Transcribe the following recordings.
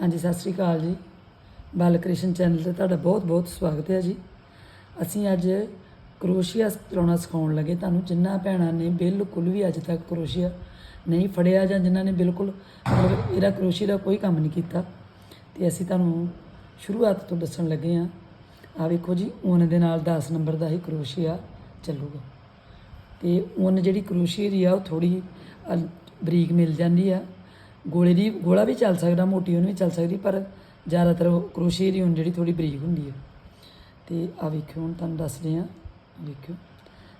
ਹਾਂਜੀ, ਸਤਿ ਸ੍ਰੀ ਅਕਾਲ ਜੀ। ਬਾਲਕ੍ਰਿਸ਼ਨ ਚੈਨਲ ਤੇ ਤੁਹਾਡਾ ਬਹੁਤ-ਬਹੁਤ ਸਵਾਗਤ ਹੈ ਜੀ। ਅਸੀਂ ਅੱਜ ਕਰੋਸ਼ੀਆ ਚਲਾਉਣਾ ਸਿਖਾਉਣ ਲੱਗੇ। ਤੁਹਾਨੂੰ ਜਿਨ੍ਹਾਂ ਭੈਣਾਂ ਨੇ ਬਿਲਕੁਲ ਵੀ ਅੱਜ ਤੱਕ ਕਰੋਸ਼ੀਆ ਨਹੀਂ ਫੜਿਆ ਜਾਂ ਜਿਨ੍ਹਾਂ ਨੇ ਬਿਲਕੁਲ ਮਤਲਬ ਇਹਦਾ ਕਰੋਸ਼ੀ ਦਾ ਕੋਈ ਕੰਮ ਨਹੀਂ ਕੀਤਾ, ਤੇ ਅਸੀਂ ਤੁਹਾਨੂੰ ਸ਼ੁਰੂਆਤ ਤੋਂ ਦੱਸਣ ਲੱਗੇ ਹਾਂ। ਆ ਵੇਖੋ ਜੀ ਉਨ ਦੇ ਨਾਲ 10 ਨੰਬਰ ਦਾ ਹੀ ਕਰੋਸ਼ੀਆ ਚੱਲੂਗਾ। ਤੇ ਊਨ ਜਿਹੜੀ ਕਰੋਸ਼ੀਏ ਦੀ ਆ, ਉਹ ਥੋੜੀ ਬਰੀਕ ਮਿਲ ਜਾਂਦੀ ਆ। ਗੋਲੇ ਦੀ ਗੋਲਾ ਵੀ ਚੱਲ ਸਕਦਾ, ਮੋਟੀ ਉਨ ਵੀ ਚੱਲ ਸਕਦੀ, ਪਰ ਜ਼ਿਆਦਾਤਰ ਉਹ ਕਰੋਸ਼ੀਏ ਦੀ ਉਨ ਜਿਹੜੀ ਥੋੜੀ ਬਰੀਕ ਹੁੰਦੀ ਹੈ ਤੇ ਆ ਵੇਖਿਓ, ਹੁਣ ਤੁਹਾਨੂੰ ਦੱਸਦੇ ਆ ਵੇਖਿਓ।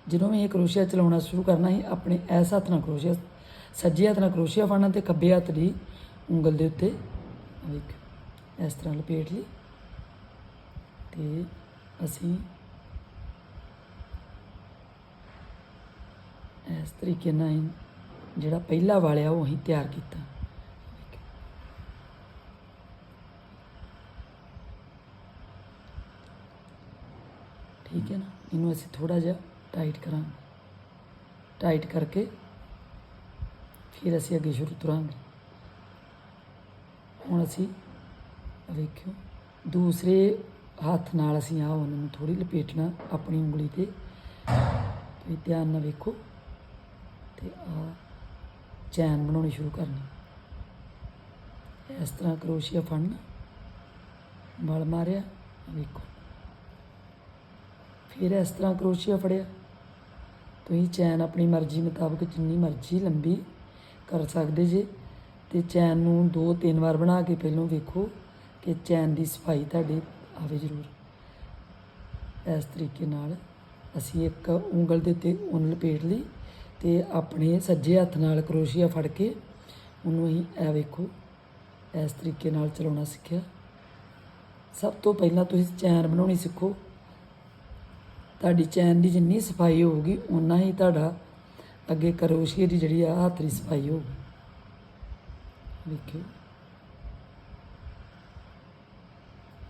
ਜਦੋਂ ਵੀ ਇਹ ਕਰੋਸ਼ੀਆ ਚਲਾਉਣਾ ਸ਼ੁਰੂ ਕਰਨਾ ਹੈ ਆਪਣੇ ਐਸ ਹੱਥ ਨਾਲ ਕਰੋਸ਼ੀਆ, ਸੱਜੇ ਹੱਥ ਨਾਲ ਕਰੋਸ਼ੀਆ ਫੜਨਾ ਤੇ ਖੱਬੇ ਹੱਥ ਦੀ ਉਂਗਲ ਦੇ ਉੱਤੇ ਵੇਖਿਓ, ਇਸ ਤਰ੍ਹਾਂ ਲਪੇਟ ਲਈ। ਤੇ ਅਸੀਂ ਇਸ ਤਰੀਕੇ ਨਾਲ ਹੀ ਜਿਹੜਾ ਪਹਿਲਾ ਵਾਲਿਆ ਉਹ ਅਸੀਂ ਤਿਆਰ ਕੀਤਾ। ਠੀਕ ਹੈ ਨਾ? ਇਹਨੂੰ ਅਸੀਂ ਥੋੜਾ ਜਿਹਾ ਟਾਈਟ ਕਰਾਂਗੇ। ਟਾਈਟ ਕਰਕੇ ਫਿਰ ਅਸੀਂ ਅੱਗੇ ਸ਼ੁਰੂ ਤੁਰਾਂਗੇ। ਹੁਣ ਅਸੀਂ ਵੇਖਿਓ, ਦੂਸਰੇ ਹੱਥ ਨਾਲ ਅਸੀਂ ਆ ਉਹਨਾਂ ਨੂੰ ਥੋੜੀ ਲਪੇਟਣਾ ਆਪਣੀ ਉਂਗਲੀ ਤੇ। ਤੁਸੀਂ ਧਿਆਨ ਨਾਲ ਵੇਖੋ ਤੇ ਆ ਚੈਨ ਬਣਾਉਣੀ ਸ਼ੁਰੂ ਕਰਨੀ। ਇਸ ਤਰ੍ਹਾਂ ਕਰੋਸ਼ੀਆ ਫੜਨਾ ਬਲ ਮਾਰਿਆ, ਵੇਖੋ। ਫਿਰ ਇਸ ਤਰ੍ਹਾਂ ਕਰੋਸ਼ੀਆ ਫੜਿਆ। ਤੁਸੀਂ ਚੈਨ ਆਪਣੀ ਮਰਜ਼ੀ ਮੁਤਾਬਕ ਜਿੰਨੀ ਮਰਜ਼ੀ ਲੰਬੀ ਕਰ ਸਕਦੇ ਜੇ, ਤੇ ਚੈਨ ਨੂੰ ਦੋ ਤਿੰਨ ਵਾਰ ਬਣਾ ਕੇ ਪਹਿਲਾਂ ਵੇਖੋ ਕਿ ਚੈਨ ਦੀ ਸਫ਼ਾਈ ਤੁਹਾਡੇ ਆਵੇ ਜ਼ਰੂਰ। ਇਸ ਤਰੀਕੇ ਨਾਲ ਅਸੀਂ ਇੱਕ ਉਂਗਲ ਦੇ ਉੱਤੇ ਉਨ ਲਪੇਟ ਲਈ ਤੇ ਆਪਣੇ ਸੱਜੇ ਹੱਥ ਨਾਲ ਕਰੋਸ਼ੀਆ ਫੜ ਕੇ ਉਹਨੂੰ ਅਸੀਂ ਇਹ ਵੇਖੋ, ਇਸ ਤਰੀਕੇ ਨਾਲ ਚਲਾਉਣਾ ਸਿੱਖਿਆ। ਸਭ ਤੋਂ ਪਹਿਲਾਂ ਤੁਸੀਂ ਚੈਨ ਬਣਾਉਣੀ ਸਿੱਖੋ। ਤੁਹਾਡੀ ਚੈਨ ਦੀ ਜਿੰਨੀ ਸਫ਼ਾਈ ਹੋਊਗੀ ਉਨਾ ਹੀ ਤੁਹਾਡਾ ਅੱਗੇ ਕਰੋਸ਼ੀਏ ਦੀ ਜਿਹੜੀ ਆ, ਹੱਥ ਦੀ ਸਫ਼ਾਈ ਹੋਊਗੀ। ਵੇਖਿਓ।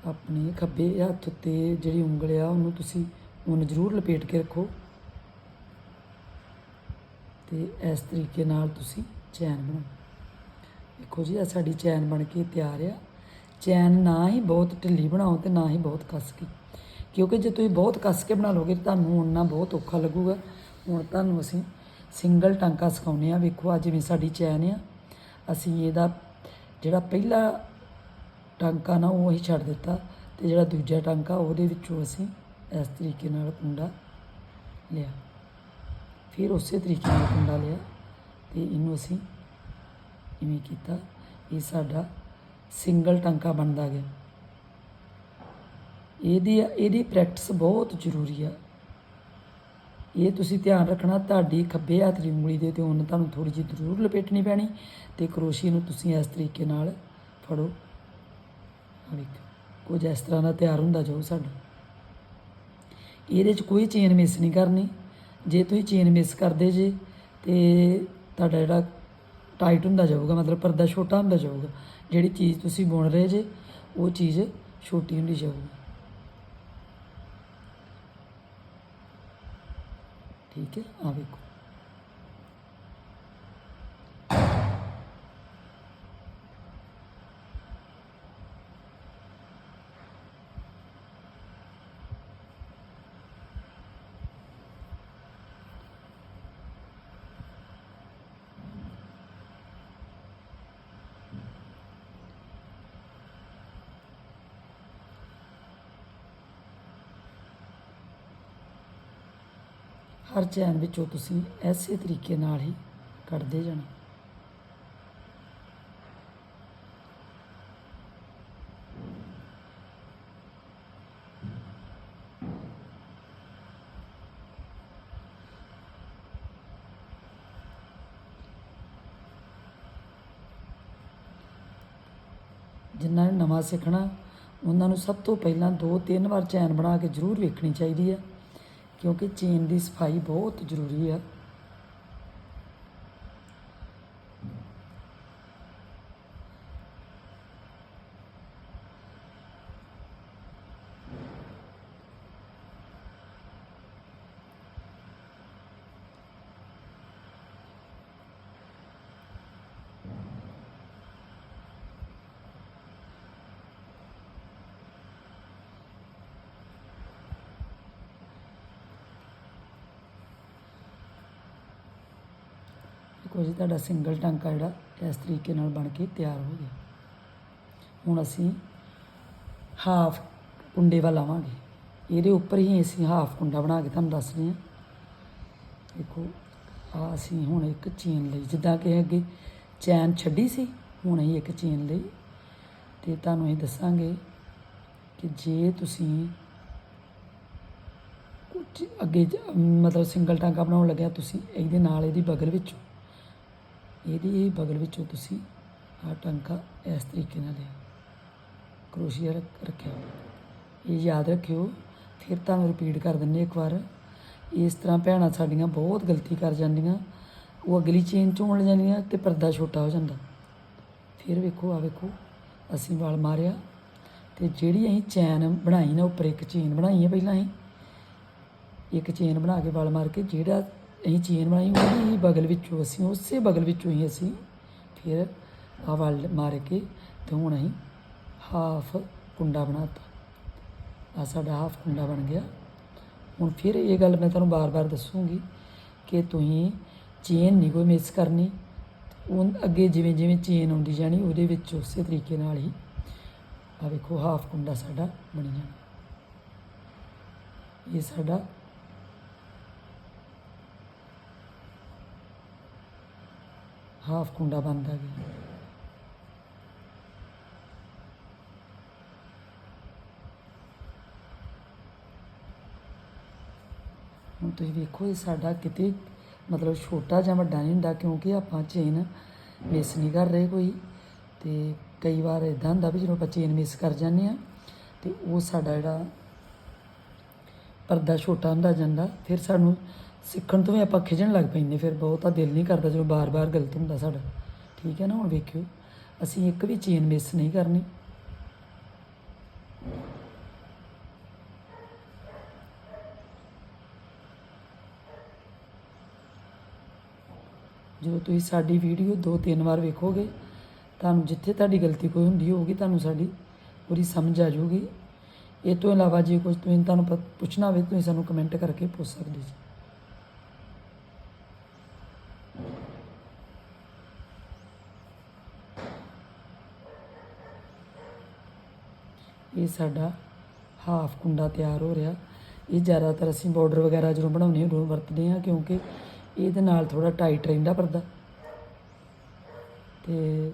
ਆਪਣੇ ਖੱਬੇ ਹੱਥ ਉੱਤੇ ਜਿਹੜੀ ਉਂਗਲ ਆ, ਉਹਨੂੰ ਤੁਸੀਂ ਉਹਨੂੰ ਜ਼ਰੂਰ ਲਪੇਟ ਕੇ ਰੱਖੋ। ਤੇ ਇਸ ਤਰੀਕੇ ਨਾਲ ਤੁਸੀਂ ਚੈਨ ਬਣਾਓ। ਦੇਖੋ ਜੀ ਆ ਸਾਡੀ ਚੈਨ ਬਣ ਕੇ ਤਿਆਰ ਆ। ਚੈਨ ਨਾ ਹੀ ਬਹੁਤ ਢਿੱਲੀ ਬਣਾਓ ਤੇ ਨਾ ਹੀ ਬਹੁਤ ਕੱਸ ਕੇ। ਕਿਉਂਕਿ ਜੇ ਤੁਸੀਂ ਬਹੁਤ ਕੱਸ ਕੇ ਬਣਾ ਲੋਗੇ ਤੁਹਾਨੂੰ ਉਨਾ ਬਹੁਤ ਔਖਾ ਲੱਗੂਗਾ। ਹੁਣ ਤੁਹਾਨੂੰ ਅਸੀਂ ਸਿੰਗਲ ਟਾਂਕਾ ਸਿਖਾਉਂਦੇ ਆ। ਵੇਖੋ ਅੱਜ ਜਿਵੇਂ ਸਾਡੀ ਚੈਨ ਆ, ਅਸੀਂ ਇਹਦਾ ਜਿਹੜਾ ਪਹਿਲਾ ਟਾਂਕਾ ਨਾ ਉਹ ਅਸੀਂ ਛੱਡ ਦਿੱਤਾ ਤੇ ਜਿਹੜਾ ਦੂਜਾ ਟਾਂਕਾ ਉਹਦੇ ਵਿੱਚੋਂ ਅਸੀਂ ਇਸ ਤਰੀਕੇ ਨਾਲ ਕੁੰਡਾ ਲਿਆ। ਫਿਰ ਉਸੇ ਤਰੀਕੇ ਨਾਲ ਕੁੰਡਾ ਲਿਆ ਤੇ ਇਹਨੂੰ ਅਸੀਂ ਇਵੇਂ ਕੀਤਾ। ਇਹ ਸਾਡਾ ਸਿੰਗਲ ਟਾਂਕਾ ਬਣਦਾ ਗਿਆ। ਇਹਦੀ ਇਹਦੀ ਪ੍ਰੈਕਟਿਸ ਬਹੁਤ ਜ਼ਰੂਰੀ ਆ। ਇਹ ਤੁਸੀਂ ਧਿਆਨ ਰੱਖਣਾ, ਤੁਹਾਡੀ ਖੱਬੇ ਹੱਥ ਦੀ ਉਂਗਲੀ ਦੇ ਤੇ ਉਹਨ ਤੁਹਾਨੂੰ ਥੋੜੀ ਜਿਹੀ ਜ਼ਰੂਰ ਲਪੇਟਣੀ ਪੈਣੀ ਤੇ ਕਰੋਸ਼ੀ ਨੂੰ ਤੁਸੀਂ ਇਸ ਤਰੀਕੇ ਨਾਲ ਫੜੋ। ਵੇਖੋ, ਕੁਝ ਇਸ ਤਰ੍ਹਾਂ ਦਾ ਤਿਆਰ ਹੁੰਦਾ ਜਾਊ ਸਾਡਾ। ਇਹਦੇ 'ਚ ਕੋਈ ਚੇਨ ਮਿਸ ਨਹੀਂ ਕਰਨੀ। ਜੇ ਤੁਸੀਂ ਚੇਨ ਮਿਸ ਕਰਦੇ ਜੇ ਤੇ ਤੁਹਾਡਾ ਜਿਹੜਾ ਟਾਈਟ ਹੁੰਦਾ ਜਾਊਗਾ, ਮਤਲਬ ਪਰਦਾ ਛੋਟਾ ਹੁੰਦਾ ਜਾਊਗਾ, ਜਿਹੜੀ ਚੀਜ਼ ਤੁਸੀਂ ਬੁਣ ਰਹੇ ਜੇ, ਉਹ ਚੀਜ਼ ਛੋਟੀ ਹੁੰਦੀ ਜਾਊਗੀ। ਠੀਕ ਹੈ? ਆ ਵੇਖੋ। ਹਰ ਚੈਨ ਵਿੱਚੋਂ ਤੁਸੀਂ ਐਸੇ ਤਰੀਕੇ ਨਾਲ ਹੀ ਕੱਢਦੇ ਜਾਣਾ। ਜਿਨ੍ਹਾਂ ਨੇ ਨਵਾਂ ਸਿੱਖਣਾ, ਉਹਨਾਂ ਨੂੰ ਸਭ ਤੋਂ ਪਹਿਲਾਂ ਦੋ ਤਿੰਨ ਵਾਰ ਚੈਨ ਬਣਾ ਕੇ ਜ਼ਰੂਰ ਵੇਖਣੀ ਚਾਹੀਦੀ ਹੈ। ਕਿਉਂਕਿ ਚੇਨ ਦੀ ਸਫ਼ਾਈ ਬਹੁਤ ਜ਼ਰੂਰੀ ਆ ਦੇਖੋ ਜੀ, ਤੁਹਾਡਾ ਸਿੰਗਲ ਟਾਂਕਾ ਜਿਹੜਾ ਇਸ ਤਰੀਕੇ ਨਾਲ ਬਣ ਕੇ ਤਿਆਰ ਹੋ ਗਿਆ। ਹੁਣ ਅਸੀਂ ਹਾਫ ਕੁੰਡੇ ਵਾ ਲਾਵਾਂਗੇ। ਇਹਦੇ ਉੱਪਰ ਹੀ ਅਸੀਂ ਹਾਫ ਕੁੰਡਾ ਬਣਾ ਕੇ ਤੁਹਾਨੂੰ ਦੱਸ ਰਹੇ ਹਾਂ। ਦੇਖੋ, ਆ ਅਸੀਂ ਹੁਣ ਇੱਕ ਚੇਨ ਲਈ, ਜਿੱਦਾਂ ਕਿ ਅੱਗੇ ਚੈਨ ਛੱਡੀ ਸੀ, ਹੁਣ ਅਸੀਂ ਇੱਕ ਚੇਨ ਲਈ। ਤੇ ਤੁਹਾਨੂੰ ਇਹ ਦੱਸਾਂਗੇ ਕਿ ਜੇ ਤੁਸੀਂ ਕੁਝ ਅੱਗੇ ਮਤਲਬ ਸਿੰਗਲ ਟਾਂਕਾ ਬਣਾਉਣ ਲੱਗਿਆ, ਤੁਸੀਂ ਇਹਦੇ ਨਾਲ ਇਹਦੀ ਬਗਲ ਵਿੱਚੋਂ ਇਹਦੀ ਬਗਲ ਵਿੱਚੋਂ ਤੁਸੀਂ ਆਹ ਟਾਂਕਾ ਇਸ ਤਰੀਕੇ ਨਾਲ ਲਿਆ। ਕਰੋਸ਼ੀਆ ਰੱਖ- ਰੱਖਿਆ। ਇਹ ਯਾਦ ਰੱਖਿਓ, ਫਿਰ ਤੁਹਾਨੂੰ ਰਿਪੀਟ ਕਰ ਦਿੰਨੇ ਇੱਕ ਵਾਰ। ਇਸ ਤਰ੍ਹਾਂ ਭੈਣਾਂ ਸਾਡੀਆਂ ਬਹੁਤ ਗਲਤੀ ਕਰ ਜਾਂਦੀਆਂ। ਉਹ ਅਗਲੀ ਚੇਨ ਚੋਣ ਉਲ ਜਾਂਦੀਆਂ ਤੇ ਪਰਦਾ ਛੋਟਾ ਹੋ ਜਾਂਦਾ। ਫਿਰ ਵੇਖੋ ਆ ਵੇਖੋ, ਅਸੀਂ ਵਾਲ ਮਾਰਿਆ ਤੇ ਜਿਹੜੀ ਅਸੀਂ ਚੈਨ ਬਣਾਈ ਨਾ, ਉੱਪਰ ਇੱਕ ਚੇਨ ਬਣਾਈ ਹੈ ਪਹਿਲਾਂ ਅਸੀਂ। ਇੱਕ ਚੇਨ ਬਣਾ ਕੇ ਵਾਲ ਮਾਰ ਕੇ ਜਿਹੜਾ ਅਸੀਂ ਚੇਨ ਬਣਾਈ, ਉਹਦੀ ਹੀ ਬਗਲ ਵਿੱਚੋਂ ਅਸੀਂ, ਉਸੇ ਬਗਲ ਵਿੱਚੋਂ ਹੀ ਅਸੀਂ ਫਿਰ ਆ ਵੱਲ ਮਾਰ ਕੇ ਤੇ ਹੁਣ ਅਸੀਂ ਹਾਫ ਕੁੰਡਾ ਬਣਾਤਾ। ਆ ਸਾਡਾ ਹਾਫ ਕੁੰਡਾ ਬਣ ਗਿਆ। ਹੁਣ ਫਿਰ ਇਹ ਗੱਲ ਮੈਂ ਤੁਹਾਨੂੰ ਬਾਰ-ਬਾਰ ਦੱਸੂਗੀ ਕਿ ਤੁਸੀਂ ਚੇਨ ਨਹੀਂ ਕੋਈ ਮਿਸ ਕਰਨੀ। ਉਹ ਅੱਗੇ ਜਿਵੇਂ ਜਿਵੇਂ ਚੇਨ ਆਉਂਦੀ ਜਾਣੀ, ਉਹਦੇ ਵਿੱਚ ਉਸੇ ਤਰੀਕੇ ਨਾਲ ਹੀ ਆ ਵੇਖੋ ਹਾਫ ਕੁੰਡਾ ਸਾਡਾ ਬਣੀ ਜਾਣਾ। ਇਹ ਸਾਡਾ ਹਾਫ ਕੁੰਡਾ ਬਣਦਾ ਗਿਆ ਹੁਣ ਤੁਸੀਂ ਵੇਖੋ ਇਹ ਸਾਡਾ ਕਿਤੇ ਮਤਲਬ ਛੋਟਾ ਜਾਂ ਵੱਡਾ ਨਹੀਂ ਹੁੰਦਾ, ਕਿਉਂਕਿ ਆਪਾਂ ਚੇਨ ਮਿਸ ਨਹੀਂ ਕਰ ਰਹੇ ਕੋਈ। ਤੇ ਕਈ ਵਾਰ ਇਦਾਂ ਹੁੰਦਾ ਵੀ ਜਦੋਂ ਆਪਾਂ ਚੇਨ ਮਿਸ ਕਰ ਜਾਂਦੇ ਆ ਤੇ ਉਹ ਸਾਡਾ ਜਿਹੜਾ ਪਰਦਾ ਛੋਟਾ ਹੁੰਦਾ ਜਾਂਦਾ, ਫਿਰ ਸਾਨੂੰ ਸਿੱਖਣ ਤੋਂ ਵੀ ਆਪਾਂ ਖਿਜਣ ਲੱਗ ਪੈਂਦੇ ਫਿਰ ਬਹੁਤਾ ਦਿਲ ਨਹੀਂ ਕਰਦਾ ਜਦੋਂ ਬਾਰ-ਬਾਰ ਗਲਤ ਹੁੰਦਾ ਸਾਡਾ। ਠੀਕ ਹੈ ਨਾ, ਹੁਣ ਵੇਖਿਓ, ਅਸੀਂ ਇੱਕ ਵੀ ਚੇਨ ਮਿਸ ਨਹੀਂ ਕਰਨੀ। ਜਦੋਂ ਤੁਸੀਂ ਸਾਡੀ ਵੀਡੀਓ ਦੋ ਤਿੰਨ ਵਾਰ ਵੇਖੋਗੇ, ਤੁਹਾਨੂੰ ਜਿੱਥੇ ਤੁਹਾਡੀ ਗਲਤੀ ਕੋਈ ਹੁੰਦੀ ਹੋਊਗੀ, ਤੁਹਾਨੂੰ ਸਾਡੀ ਪੂਰੀ ਸਮਝ ਆ ਜਾਊਗੀ। ਇਹ ਤੋਂ ਇਲਾਵਾ ਜੇ ਕੁਝ ਤੁਸੀਂ, ਤੁਹਾਨੂੰ ਪ- ਪੁੱਛਣਾ ਹੋਵੇ, ਤੁਸੀਂ ਸਾਨੂੰ ਕਮੈਂਟ ਕਰਕੇ ਪੁੱਛ ਸਕਦੇ ਜੀ। ਇਹ ਸਾਡਾ ਹਾਫ ਕੁੰਡਾ ਤਿਆਰ ਹੋ ਰਿਹਾ। ਇਹ ਜ਼ਿਆਦਾਤਰ ਅਸੀਂ ਬਾਰਡਰ ਵਗੈਰਾ ਜਦੋਂ ਬਣਾਉਂਦੇ ਹਾਂ, ਉਦੋਂ ਵਰਤਦੇ ਹਾਂ ਕਿਉਂਕਿ ਇਹਦੇ ਨਾਲ ਥੋੜਾ ਟਾਈਟ ਰਹਿੰਦਾ ਪਰਦਾ। ਤੇ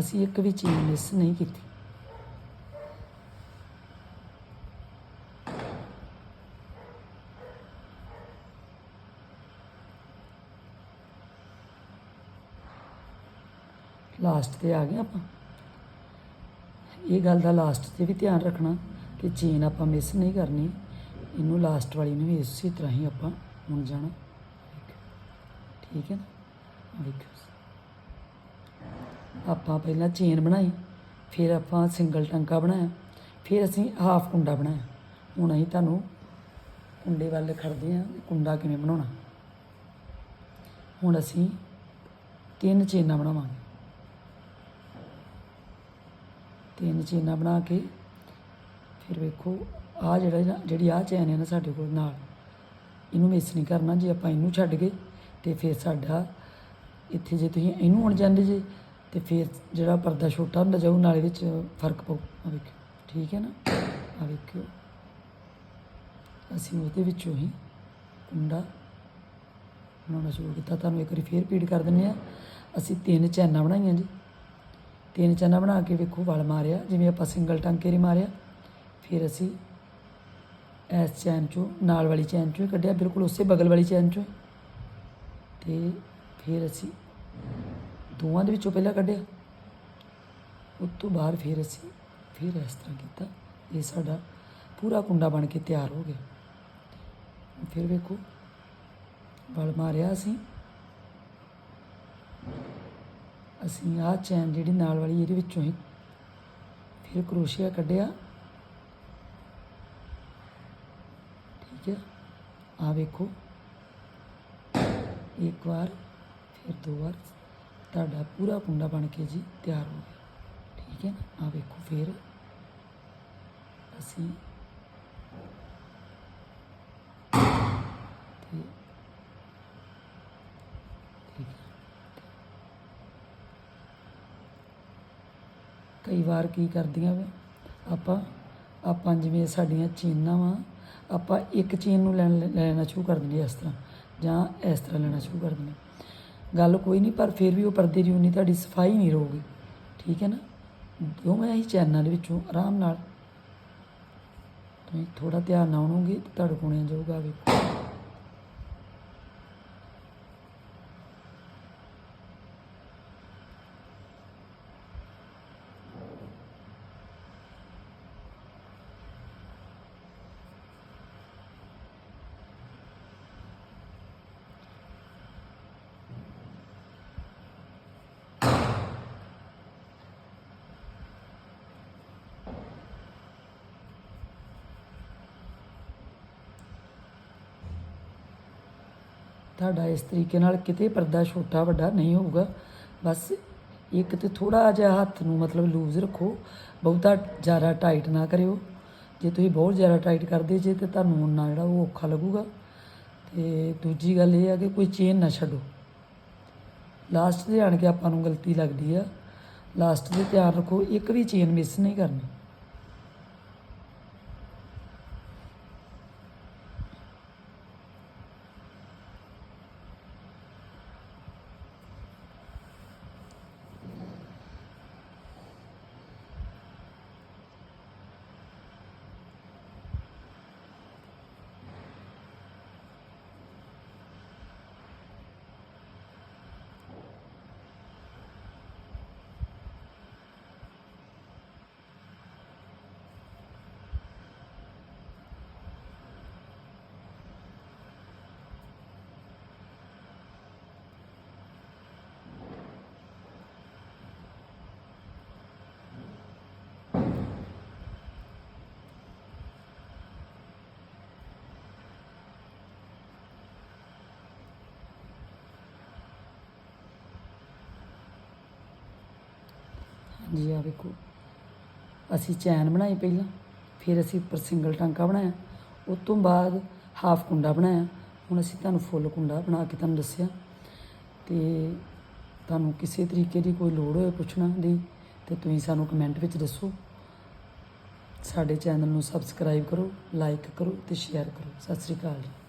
ਅਸੀਂ ਇੱਕ ਵੀ ਚੀਜ਼ ਮਿਸ ਨਹੀਂ ਕੀਤੀ। ਲਾਸਟ ਤੇ ਆ ਗਏ ਆਪਾਂ। ਇਹ ਗੱਲ ਦਾ ਲਾਸਟ ਤੇ ਵੀ ਧਿਆਨ ਰੱਖਣਾ ਕਿ ਚੇਨ ਆਪਾਂ ਮਿਸ ਨਹੀਂ ਕਰਨੀ। ਇਹਨੂੰ ਲਾਸਟ ਵਾਲੀ ਨੂੰ ਵੀ ਇਸੇ ਤਰ੍ਹਾਂ ਹੀ ਆਪਾਂ ਮੁੰਨ ਜਾਣਾ। ਠੀਕ ਹੈ। ਨਾ? ਵੇਖੋ ਆਪਾਂ ਪਹਿਲਾਂ ਚੇਨ ਬਣਾਈ, ਫਿਰ ਆਪਾਂ ਸਿੰਗਲ ਟੰਕਾ ਬਣਾਇਆ, ਫਿਰ ਅਸੀਂ ਹਾਫ ਕੁੰਡਾ ਬਣਾਇਆ। ਹੁਣ ਅਸੀਂ ਤੁਹਾਨੂੰ ਕੁੰਡੇ ਵੱਲ ਖੜਦੇ ਹਾਂ ਕੁੰਡਾ ਕਿਵੇਂ ਬਣਾਉਣਾ। ਹੁਣ ਅਸੀਂ ਤਿੰਨ ਚੇਨਾਂ ਬਣਾਵਾਂਗੇ। ਤਿੰਨ ਚੇਨਾਂ ਬਣਾ ਕੇ ਫਿਰ ਵੇਖੋ ਆ ਜਿਹੜਾ ਜਿਹੜੀ ਆ ਚੈਨ ਹੈ ਨਾ ਸਾਡੇ ਕੋਲ ਨਾਲ, ਇਹਨੂੰ ਮਿਸ ਨਹੀਂ ਕਰਨਾ, ਜੇ ਆਪਾਂ ਇਹਨੂੰ ਛੱਡ ਗਏ ਤੇ ਫਿਰ ਸਾਡਾ ਇੱਥੇ ਜੇ ਤੁਸੀਂ ਇਹਨੂੰ ਹੁਣ ਜਾਂਦੇ ਜੇ ਤੇ ਫਿਰ ਜਿਹੜਾ ਪਰਦਾ ਛੋਟਾ ਹੁੰਦਾ, ਜਾਊ ਨਾਲੇ ਵਿੱਚ ਫ਼ਰਕ ਪਊ। ਆ ਵੇਖਿਓ, ਠੀਕ ਹੈ ਨਾ? ਆ ਵੇਖਿਓ। ਅਸੀਂ ਉਹਦੇ ਵਿੱਚੋਂ ਹੀ ਕੁੰਡਾ ਬਣਾਉਣਾ ਸ਼ੁਰੂ ਕੀਤਾ। ਤੁਹਾਨੂੰ ਇੱਕ ਵਾਰੀ ਫੇਰ ਪੀੜ ਕਰ ਦਿੰਨੇ ਆ ਅਸੀਂ ਤਿੰਨ ਚੈਨਾਂ ਬਣਾਈਆਂ ਜੀ। ਤਿੰਨ ਚੈਨਾਂ ਬਣਾ ਕੇ ਵੇਖੋ, ਵਲ ਮਾਰਿਆ, ਜਿਵੇਂ ਆਪਾਂ ਸਿੰਗਲ ਟਾਂਕੇ ਰੀ ਮਾਰਿਆ। ਫਿਰ ਅਸੀਂ ਇਸ ਚੈਨ ਚੋਂ, ਨਾਲ ਵਾਲੀ ਚੈਨ ਚੋਂ ਹੀ ਕੱਢਿਆ, ਬਿਲਕੁਲ ਉਸੇ ਬਗਲ ਵਾਲੀ ਚੈਨ ਚੋਂ ਹੀ। ਤੇ ਫਿਰ ਅਸੀਂ ਦੋਵਾਂ ਦੇ ਵਿੱਚੋਂ ਪਹਿਲਾਂ ਕੱਢਿਆ। ਉਸ ਤੋਂ ਬਾਅਦ ਫਿਰ ਅਸੀਂ ਫਿਰ ਇਸ ਤਰ੍ਹਾਂ ਕੀਤਾ। ਇਹ ਸਾਡਾ ਪੂਰਾ ਕੁੰਡਾ ਬਣ ਕੇ ਤਿਆਰ ਹੋ ਗਿਆ। ਫਿਰ ਵੇਖੋ, ਬਲ ਮਾਰਿਆ ਅਸੀਂ। ਅਸੀਂ ਆਹ ਚੈਨ ਜਿਹੜੀ ਨਾਲ ਵਾਲੀ ਇਹਦੇ ਵਿੱਚੋਂ ਹੀ ਫਿਰ ਕਰੋਸ਼ੀਆ ਕੱਢਿਆ। ਠੀਕ ਹੈ। ਆ ਵੇਖੋ। ਇੱਕ ਵਾਰ, ਫਿਰ ਦੋ ਵਾਰ। ਤੁਹਾਡਾ ਪੂਰਾ ਕੁੰਡਾ ਬਣ ਕੇ ਜੀ ਤਿਆਰ ਹੋ ਗਿਆ। ਠੀਕ ਹੈ ਨਾ? ਆ ਵੇਖੋ ਫਿਰ। ਅਸੀਂ ਤੇ ਠੀਕ ਹੈ। ਕਈ ਵਾਰ ਕੀ ਕਰਦੀਆਂ ਵੇ? ਆਪਾਂ ਆਪਾਂ ਜਿਵੇਂ ਸਾਡੀਆਂ ਚੇਨਾਂ ਵਾ, ਆਪਾਂ ਇੱਕ ਚੇਨ ਨੂੰ ਲੈਣ, ਲੈਣਾ ਸ਼ੁਰੂ ਕਰ ਦਿੰਦੇ ਇਸ ਤਰ੍ਹਾਂ, ਜਾਂ ਇਸ ਤਰ੍ਹਾਂ ਲੈਣਾ ਸ਼ੁਰੂ ਕਰ ਦਿੰਦੇ ਗੱਲ ਕੋਈ ਨਹੀਂ, ਪਰ ਫਿਰ ਵੀ ਉਹ ਪਰਦੇ ਦੀ ਉਨੀ ਤੁਹਾਡੀ ਸਫ਼ਾਈ ਨਹੀਂ ਰਹੂਗੀ। ਠੀਕ ਹੈ ਨਾ? ਦੋਵੇਂ ਹੀ ਚੈਨਾਂ ਦੇ ਵਿੱਚੋਂ ਆਰਾਮ ਨਾਲ? ਤੁਸੀਂ ਥੋੜਾ ਧਿਆਨ ਨਾਲ ਆਉਣਗੇ ਤੇ ਤੁਹਾਡੇ ਕੋਣੇ ਜਾਊਗਾ, ਵੇਖੋ। ਤੁਹਾਡਾ ਇਸ ਤਰੀਕੇ ਨਾਲ ਕਿਤੇ ਪਰਦਾ ਛੋਟਾ ਵੱਡਾ ਨਹੀਂ ਹੋਊਗਾ। ਬਸ ਇੱਕ ਤੇ ਥੋੜਾ ਜਿਹਾ ਹੱਥ ਨੂੰ ਮਤਲਬ ਲੂਜ਼ ਰੱਖੋ। ਬਹੁਤਾ ਜ਼ਿਆਦਾ ਟਾਈਟ ਨਾ ਕਰਿਓ। ਜੇ ਤੁਸੀਂ ਬਹੁਤ ਜ਼ਿਆਦਾ ਟਾਈਟ ਕਰਦੇ ਜੇ ਤੇ ਤੁਹਾਨੂੰ ਉਹਨਾਂ ਜਿਹੜਾ ਉਹ ਔਖਾ ਲੱਗੂਗਾ। ਤੇ ਦੂਜੀ ਗੱਲ ਇਹ ਆ ਕਿ ਕੋਈ ਚੇਨ ਨਾ ਛੱਡੋ। ਲਾਸਟ ਤੇ ਆਣ ਕੇ ਆਪਾਂ ਨੂੰ ਗਲਤੀ ਲੱਗਦੀ ਆ। ਲਾਸਟ ਤੇ ਧਿਆਨ ਰੱਖੋ, ਇੱਕ ਵੀ ਚੇਨ ਮਿਸ ਨਹੀਂ ਕਰਨੀ। ਹਾਂਜੀ ਆ ਵੇਖੋ। ਅਸੀਂ ਚੈਨ ਬਣਾਈ ਪਹਿਲਾਂ, ਫਿਰ ਅਸੀਂ ਉੱਪਰ ਸਿੰਗਲ ਟਾਂਕਾ ਬਣਾਇਆ। ਉਸ ਤੋਂ ਬਾਅਦ ਹਾਫ ਕੁੰਡਾ ਬਣਾਇਆ। ਹੁਣ ਅਸੀਂ ਤੁਹਾਨੂੰ ਫੁੱਲ ਕੁੰਡਾ ਬਣਾ ਕੇ ਤੁਹਾਨੂੰ ਦੱਸਿਆ। ਤੇ ਤੁਹਾਨੂੰ ਕਿਸੇ ਤਰੀਕੇ ਦੀ ਕੋਈ ਲੋੜ ਹੋਏ ਪੁੱਛਣਾ ਦੀ, ਤੇ ਤੁਸੀਂ ਸਾਨੂੰ ਕਮੈਂਟ ਵਿੱਚ ਦੱਸੋ। ਸਾਡੇ ਚੈਨਲ ਨੂੰ ਸਬਸਕ੍ਰਾਈਬ ਕਰੋ ਲਾਈਕ ਕਰੋ ਤੇ ਸ਼ੇਅਰ ਕਰੋ। ਸਤਿ ਸ੍ਰੀ ਅਕਾਲ ਜੀ।